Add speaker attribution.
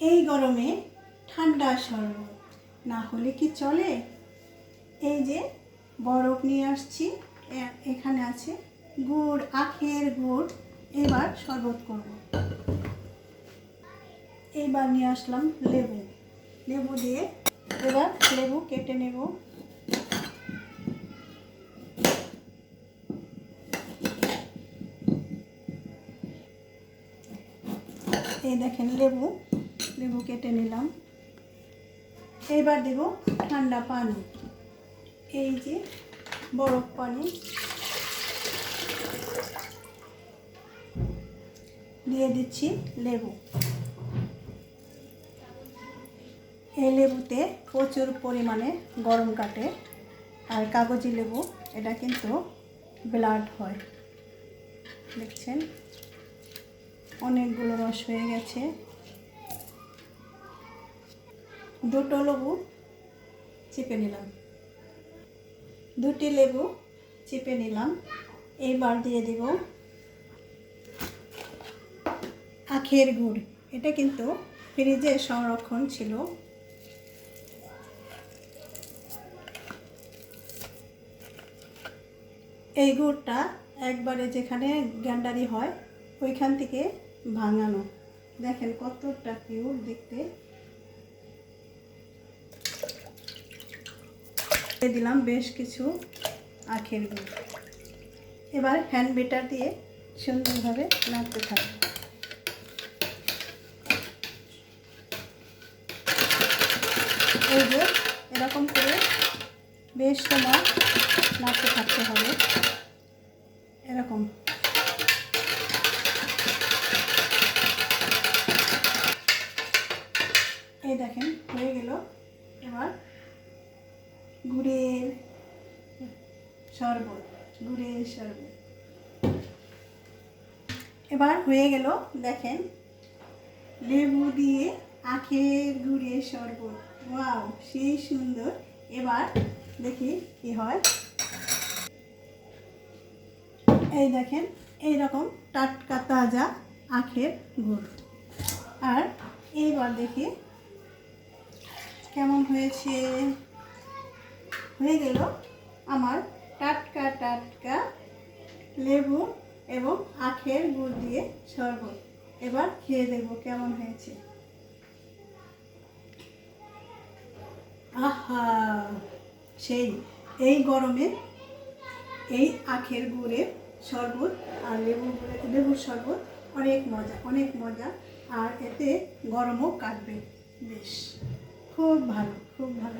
Speaker 1: এই গরমে ঠান্ডা শরবত না হলে কি চলে? এই যে বরফ নিয়ে আসছি এখানে আছে গুড়, আখের গুড়। এবার শরবত করব। এইবার নিয়ে আসলাম লেবু। লেবু দিয়ে এবার লেবু কেটে নেব। এই দেখেন লেবু। লেবু কেটে নিলাম। এইবার দেব ঠান্ডা পানি। এই যে বরফ পানি। দিয়ে দিচ্ছি লেবু। এই লেবুতে প্রচুর পরিমাণে গরম কাটে আর কাগজি লেবু, এটা কিন্তু ব্লাড হয়। দেখছেন? অনেকগুলো রস হয়ে গেছে। দুটো লেবু চেপে নিলাম। দুটি লেবু চেপে নিলাম। এইবার দিয়ে দেব আখের গুড়। এটা কিন্তু ফ্রিজে সংরক্ষণ ছিল। এই গুড়টা একবারে যেখানে গ্যান্ডারি হয়, ওইখান থেকে ভাঙানো। দেখেন কতটা কিউট দেখতে। দিয়ে দিলাম বেশ কিছু আখের গুড়। এবার হ্যান্ড বিটার দিয়ে সুন্দরভাবে নাড়তে থাকব। এরকম করে বেশ সময় নাড়তে থাকতে হবে। এরকম। এই দেখেন, হয়ে গেল। এবার গুড়ের শরবত গুড়ের শরবত। এবার হয়ে গেল, দেখেন, লেবু দিয়ে আখের গুড়ের শরবত। ওয়াও সেই সুন্দর। এবার দেখি কি হয়। এই দেখেন এই রকম টাটকা তাজা আখের গুড়। আর এইবার দেখি কেমন হয়েছে। হয়ে গেল আমার টাটকা টাটকা লেবু এবং আখের গুড় দিয়ে শরবত। এবার খেয়ে দেখব কেমন হয়েছে। আহা! সেই, এই গরমে এই আখের গুড়ের শরবত আর লেবু লেবুর শরবত অনেক মজা অনেক মজা। আর এতে গরমও কাটবে। বেশ, খুব ভালো খুব ভালো।